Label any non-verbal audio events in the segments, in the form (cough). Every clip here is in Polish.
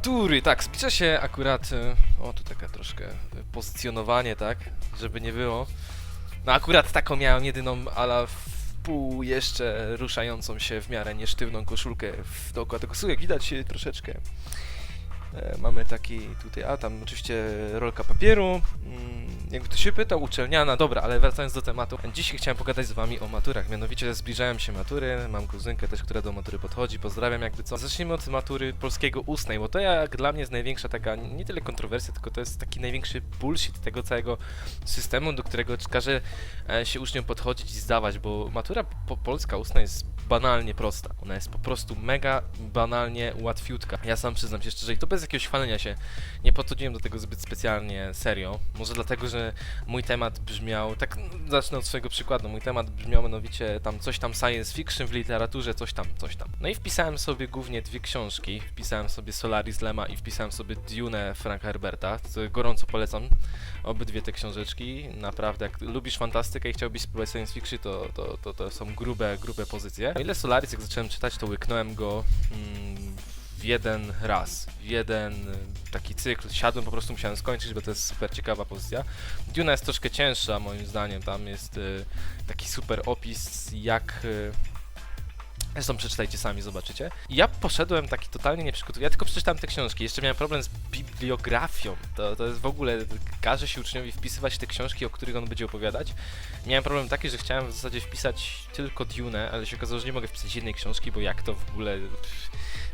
Matury, tak, zbliża się akurat. e, O, tu taka troszkę e, pozycjonowanie, tak? Żeby nie było. No akurat taką miałem jedyną ala w pół jeszcze ruszającą się w miarę niesztywną koszulkę w, dookoła tego jak widać e, troszeczkę. E, mamy taki tutaj, a tam oczywiście rolka papieru. Mm, jakby ktoś się pytał, uczelniana, dobra, ale wracając do tematu. Dzisiaj chciałem pogadać z wami o maturach, mianowicie zbliżają się matury, mam kuzynkę też, która do matury podchodzi, pozdrawiam jakby co. Zacznijmy od matury polskiego ustnej, bo to jak dla mnie jest największa taka, nie tyle kontrowersja, tylko to jest taki największy bullshit tego całego systemu, do którego każe e, się uczniom podchodzić i zdawać, bo matura po polska ustna jest banalnie prosta. Ona jest po prostu mega banalnie łatwiutka. Ja sam przyznam się szczerze i to bez jakiegoś chwalenia się. Nie podchodziłem do tego zbyt specjalnie serio. Może dlatego, że mój temat brzmiał, tak no, zacznę od swojego przykładu, mój temat brzmiał mianowicie tam coś tam science fiction w literaturze, coś tam, coś tam. No i wpisałem sobie głównie dwie książki. Wpisałem sobie Solaris Lema i wpisałem sobie Dune Franka Herberta, co gorąco polecam obydwie te książeczki. Naprawdę, jak lubisz fantastykę i chciałbyś spróbować science fiction, to, to, to, to są grube, grube pozycje. O ile Solaris, jak zacząłem czytać, to łyknąłem go mm, w jeden raz, w jeden y, taki cykl. Siadłem, po prostu musiałem skończyć, bo to jest super ciekawa pozycja. Duna jest troszkę cięższa, moim zdaniem. Tam jest y, taki super opis, jak. Y, Zresztą przeczytajcie sami, zobaczycie. Ja poszedłem taki totalnie nieprzygotowany. Ja tylko przeczytałem te książki. Jeszcze miałem problem z bibliografią. To, to jest w ogóle, każe się uczniowi wpisywać te książki, o których on będzie opowiadać. Miałem problem taki, że chciałem w zasadzie wpisać tylko Dune, ale się okazało, że nie mogę wpisać jednej książki, bo jak to w ogóle...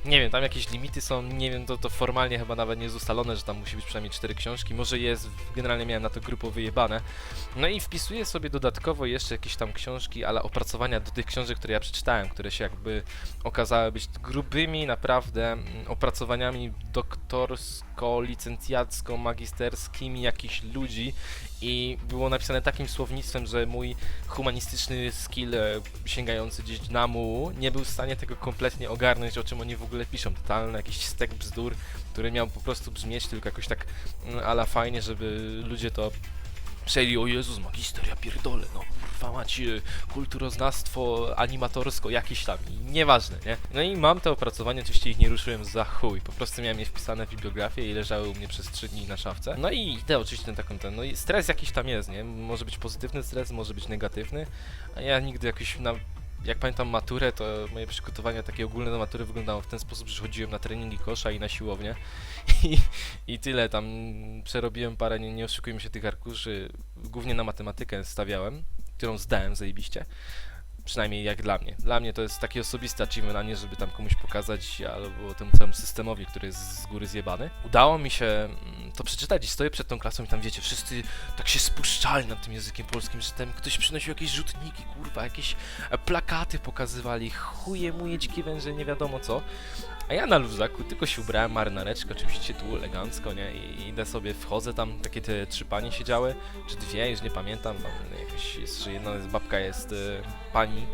Nie wiem, tam jakieś limity są, nie wiem, to, to formalnie chyba nawet nie jest ustalone, że tam musi być przynajmniej cztery książki. Może jest, generalnie miałem na to grupo wyjebane. No i wpisuję sobie dodatkowo jeszcze jakieś tam książki, ale opracowania do tych książek, które ja przeczytałem, które się jakby okazały być grubymi naprawdę mm, opracowaniami doktorsko-licencjacko-magisterskimi jakichś ludzi i było napisane takim słownictwem, że mój humanistyczny skill e, sięgający gdzieś na mułu nie był w stanie tego kompletnie ogarnąć, o czym oni w ogóle piszą. Totalny jakiś stek bzdur, który miał po prostu brzmieć tylko jakoś tak mm, ala fajnie, żeby ludzie to przejęli, o Jezus, magister, ja pierdolę, no kurwa macie, kulturoznawstwo animatorsko jakieś tam, nieważne, nie? No i mam te opracowania, oczywiście ich nie ruszyłem za chuj, po prostu miałem je wpisane w bibliografię i leżały u mnie przez 3 dni na szafce. No i idę oczywiście na taką ten, no i stres jakiś tam jest, nie? Może być pozytywny stres, może być negatywny, a ja nigdy jakoś na jak pamiętam maturę, to moje przygotowania takie ogólne do matury wyglądało w ten sposób, że chodziłem na treningi kosza i na siłownię. (laughs) I, i tyle, tam przerobiłem parę, nie, nie oszukujmy się tych arkuszy, głównie na matematykę stawiałem, którą zdałem zajebiście, przynajmniej jak dla mnie. Dla mnie to jest taki osobisty achievement, a nie żeby tam komuś pokazać albo temu całemu systemowi, który jest z góry zjebany. Udało mi się mm, to przeczytać i stoję przed tą klasą i tam wiecie, wszyscy tak się spuszczali nad tym językiem polskim, że tam ktoś przynosił jakieś rzutniki, kurwa, jakieś plakaty pokazywali, chuje muje dzikie węże, nie wiadomo co. A ja na luzaku tylko się ubrałem, marynareczkę, oczywiście tu elegancko, nie? I idę sobie, wchodzę tam, takie te trzy panie siedziały, czy dwie, już nie pamiętam, tam jakaś jest, jedna jest, babka jest e, pani,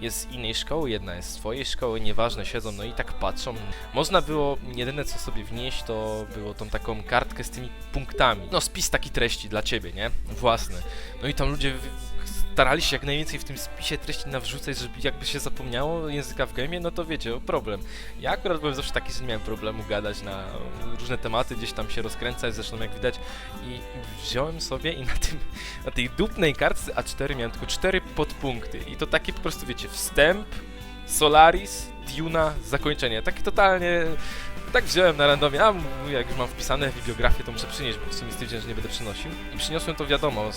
jest z innej szkoły, jedna jest z swojej szkoły, nieważne, siedzą, no i tak patrzą. Można było, jedyne co sobie wnieść, to było tą taką kartkę z tymi punktami. No, spis taki treści dla ciebie, nie? Własny. No i tam ludzie starali się jak najwięcej w tym spisie treści nawrzucać, żeby jakby się zapomniało języka w gejmie, no to wiecie, problem. Ja akurat byłem zawsze taki, że nie miałem problemu gadać na różne tematy, gdzieś tam się rozkręcać, zresztą jak widać. I wziąłem sobie i na tym, (laughs) na tej dupnej kartce A4 miałem tylko cztery podpunkty. I to takie po prostu, wiecie, wstęp, Solaris, Duna, zakończenie. Takie totalnie... Tak wziąłem na randomie, a jak już mam wpisane w bibliografię, to muszę przynieść, bo w sumie stwierdziłem, że nie będę przynosił. I przyniosłem to wiadomo,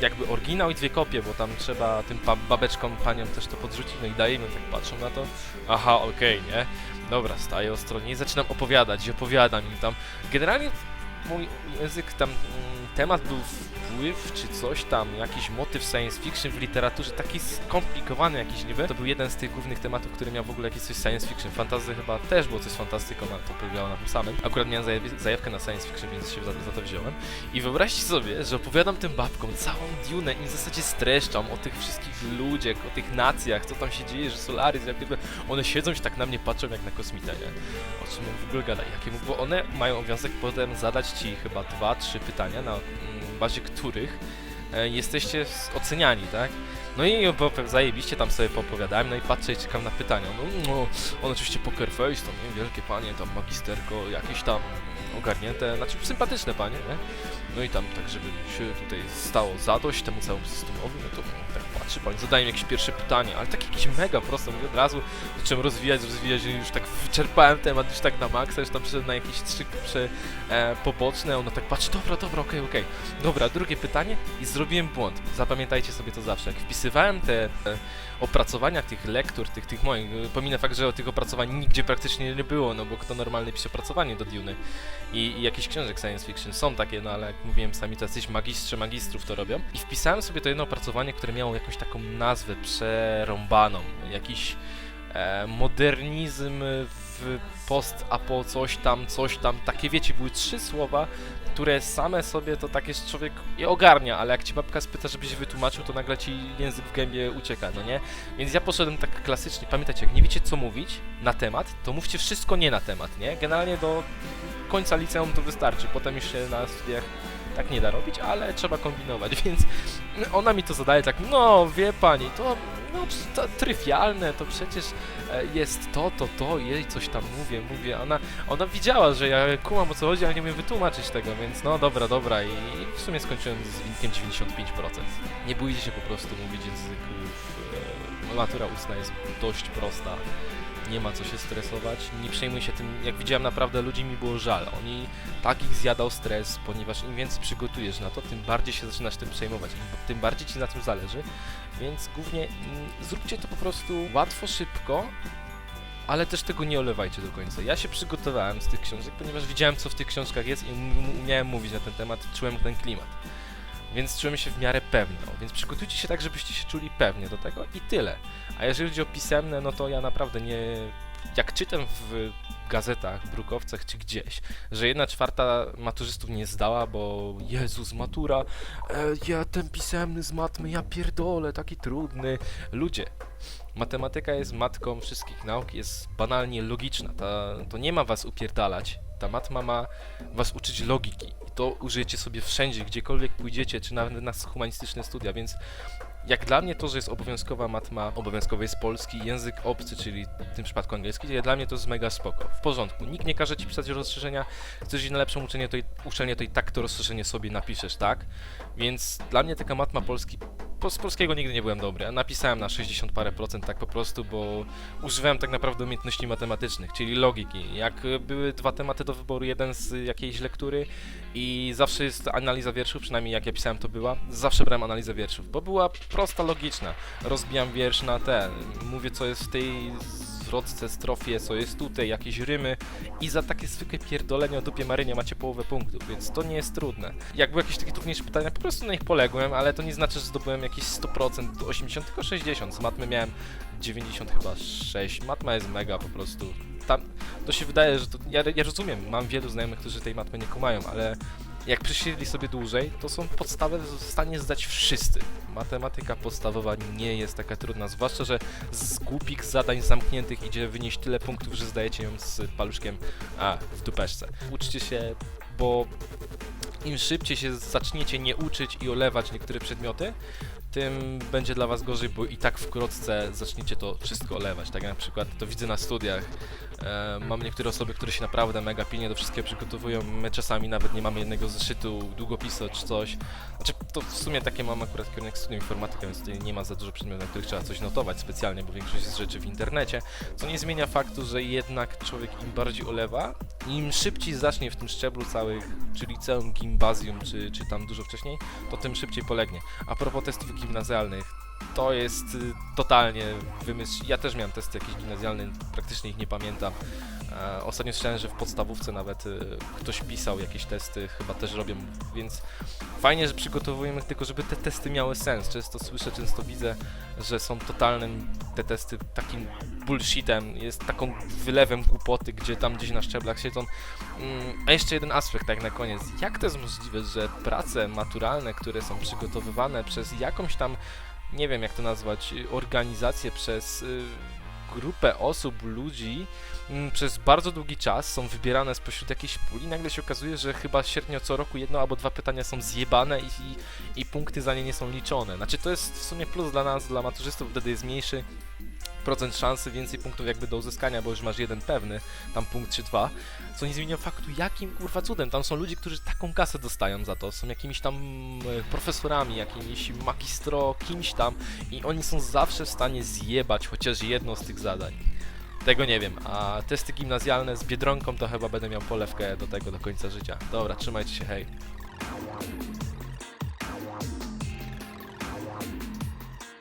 jakby oryginał i dwie kopie, bo tam trzeba tym babeczkom, paniom też to podrzucić, no i dajemy, tak patrzą na to. Aha, okej, nie? Dobra, staję o stronie i zaczynam opowiadać i opowiadam im tam. Generalnie mój język tam, mm, temat był wpływ czy coś tam, jakiś motyw science fiction w literaturze, taki skomplikowany jakiś niby. To był jeden z tych głównych tematów, który miał w ogóle jakieś coś science fiction. Fantazy chyba też było coś fantastyką, ale to polegało na tym samym. Akurat miałem zajaw- zajawkę na science fiction, więc się za, za to wziąłem. I wyobraźcie sobie, że opowiadam tym babkom całą Dune i w zasadzie streszczam o tych wszystkich ludziach, o tych nacjach, co tam się dzieje, że Solaris, jak jakby one siedzą i tak na mnie patrzą jak na kosmita, nie? O czym on w ogóle gada, jakie mu, bo one mają obowiązek potem zadać ci chyba dwa, trzy pytania, na mm, bazie e, jesteście oceniani, tak? No i bo, zajebiście tam sobie poopowiadałem, no i patrzę i czekam na pytania. No, no on oczywiście poker face, tam nie, wielkie panie, tam magisterko, jakieś tam ogarnięte, znaczy sympatyczne panie, nie? No i tam tak, żeby się tutaj stało zadość temu całemu systemowi, no to tak patrzy pani, zadaje mi jakieś pierwsze pytanie, ale takie jakieś mega proste, mówię od razu zacząłem rozwijać, rozwijać, już tak wyczerpałem temat już tak na maksa, już tam przyszedłem na jakieś trzy prze, e, poboczne, ona tak patrzy, dobra, dobra, okej, okej. Dobra, drugie pytanie i zrobiłem błąd. Zapamiętajcie sobie to zawsze. Jak wpisywałem te e, opracowania tych lektur, tych, tych moich, e, pominę fakt, że o tych opracowań nigdzie praktycznie nie było, no bo kto normalny pisze opracowanie do Duny i, i jakichś książek science fiction są takie, no ale jak mówiłem, sami to jacyś magistrze magistrów to robią. I wpisałem sobie to jedno opracowanie, które miało jakąś taką nazwę przerąbaną, jakiś e, modernizm w post-apo coś tam, coś tam, takie wiecie, były trzy słowa, które same sobie to takie że człowiek je ogarnia, ale jak ci babka spyta, żebyś wytłumaczył, to nagle ci język w gębie ucieka, no nie? Więc ja poszedłem tak klasycznie, pamiętajcie, jak nie wiecie co mówić na temat, to mówcie wszystko nie na temat, nie? Generalnie do końca liceum to wystarczy, potem już się na studiach tak nie da robić, ale trzeba kombinować, (laughs) więc ona mi to zadaje tak, no wie pani, to, no, to to przecież e, jest to, to, to, jej coś tam mówię, mówię, ona, ona widziała, że ja kumam o co chodzi, ale nie umiem wytłumaczyć tego, więc no dobra, dobra. I w sumie skończyłem z wynikiem 95%. Nie bójcie się po prostu mówić języków, matura ustna jest dość prosta, nie ma co się stresować, nie przejmuj się tym, jak widziałem naprawdę ludzi mi było żal, oni tak ich zjadał stres, ponieważ im więcej przygotujesz na to, tym bardziej się zaczynasz tym przejmować, tym bardziej ci na tym zależy, więc głównie mm, zróbcie to po prostu łatwo, szybko, ale też tego nie olewajcie do końca. Ja się przygotowałem z tych książek, ponieważ widziałem co w tych książkach jest i um- umiałem mówić na ten temat, czułem ten klimat. Więc czułem się w miarę pewnie, no, więc przygotujcie się tak, żebyście się czuli pewnie do tego i tyle. A jeżeli chodzi o pisemne, no to ja naprawdę nie... Jak czytam w gazetach, brukowcach czy gdzieś, że jedna czwarta maturzystów nie zdała, bo Jezus, matura, e, ja ten pisemny z matmy, ja pierdolę, taki trudny. Ludzie, matematyka jest matką wszystkich nauk, jest banalnie logiczna, ta, to nie ma was upierdalać, ta matma ma was uczyć logiki i to użyjecie sobie wszędzie, gdziekolwiek pójdziecie, czy nawet na humanistyczne studia, więc jak dla mnie to, że jest obowiązkowa matma, obowiązkowy jest polski, język obcy, czyli w tym przypadku angielski, jak dla mnie to jest mega spoko. W porządku. Nikt nie każe ci pisać rozszerzenia. Chcesz iść na lepszą uczelnię, to i, uczelnię, to i tak to rozszerzenie sobie napiszesz, tak? Więc dla mnie taka matma polski, po, z polskiego nigdy nie byłem dobry. Napisałem na 60 parę procent tak po prostu, bo używałem tak naprawdę umiejętności matematycznych, czyli logiki. Jak y, były dwa tematy do wyboru, jeden z jakiejś lektury i zawsze jest analiza wierszów, przynajmniej jak ja pisałem to była, zawsze brałem analizę wierszów, bo była prosta, logiczna. Rozbijam wiersz na te, mówię co jest w tej zwrotce, strofie, co jest tutaj, jakieś rymy i za takie zwykłe pierdolenie o dupie Marynie macie połowę punktów, więc to nie jest trudne. Jak były jakieś takie trudniejsze pytania, po prostu na nich poległem, ale to nie znaczy, że zdobyłem jakieś 100% do 80, tylko 60. Z matmy miałem 90 chyba 6. Matma jest mega po prostu. Tam, to się wydaje, że to, ja, ja rozumiem, mam wielu znajomych, którzy tej matmy nie kumają, ale jak przesiedzieli sobie dłużej, to są podstawy w stanie zdać wszyscy. Matematyka podstawowa nie jest taka trudna, zwłaszcza, że z głupich zadań zamkniętych idzie wynieść tyle punktów, że zdajecie ją z paluszkiem a, w dupeszce. Uczcie się, bo im szybciej się zaczniecie nie uczyć i olewać niektóre przedmioty, tym będzie dla was gorzej, bo i tak wkrótce zaczniecie to wszystko olewać. Tak jak na przykład to widzę na studiach. Mam niektóre osoby, które się naprawdę mega pilnie do wszystkiego przygotowują. My czasami nawet nie mamy jednego zeszytu, długopisu czy coś. Znaczy, to w sumie takie mam akurat kierunek studium informatyka, więc tutaj nie ma za dużo przedmiotów, na których trzeba coś notować specjalnie, bo większość jest rzeczy w internecie. Co nie zmienia faktu, że jednak człowiek im bardziej olewa, im szybciej zacznie w tym szczeblu całych, czy liceum, gimnazjum, czy, czy tam dużo wcześniej, to tym szybciej polegnie. A propos testów gimnazjalnych, to jest y, totalnie wymysł. Ja też miałem testy jakieś gimnazjalne, praktycznie ich nie pamiętam. E, ostatnio słyszałem, że w podstawówce nawet y, ktoś pisał jakieś testy, chyba też robią, więc fajnie, że przygotowujemy tylko, żeby te testy miały sens. Często słyszę, często widzę, że są totalnym te testy takim bullshitem, jest taką wylewem głupoty, gdzie tam gdzieś na szczeblach siedzą. Mm, A jeszcze jeden aspekt, tak na koniec. Jak to jest możliwe, że prace maturalne, które są przygotowywane przez jakąś tam, nie wiem jak to nazwać, y, organizację, przez y, grupę osób, ludzi mm, przez bardzo długi czas są wybierane spośród jakiejś puli. Nagle się okazuje, że chyba średnio co roku jedno albo dwa pytania są zjebane i, i, i punkty za nie nie są liczone. Znaczy to jest w sumie plus dla nas, dla maturzystów, wtedy jest mniejszy procent szansy, więcej punktów jakby do uzyskania, bo już masz jeden pewny, tam punkt czy dwa, co nie zmienia faktu, jakim kurwa cudem, tam są ludzie, którzy taką kasę dostają za to, są jakimiś tam e, profesorami, jakimiś magistro, kimś tam i oni są zawsze w stanie zjebać chociaż jedno z tych zadań. Tego nie wiem, a testy gimnazjalne z Biedronką to chyba będę miał polewkę do tego do końca życia. Dobra, trzymajcie się, hej.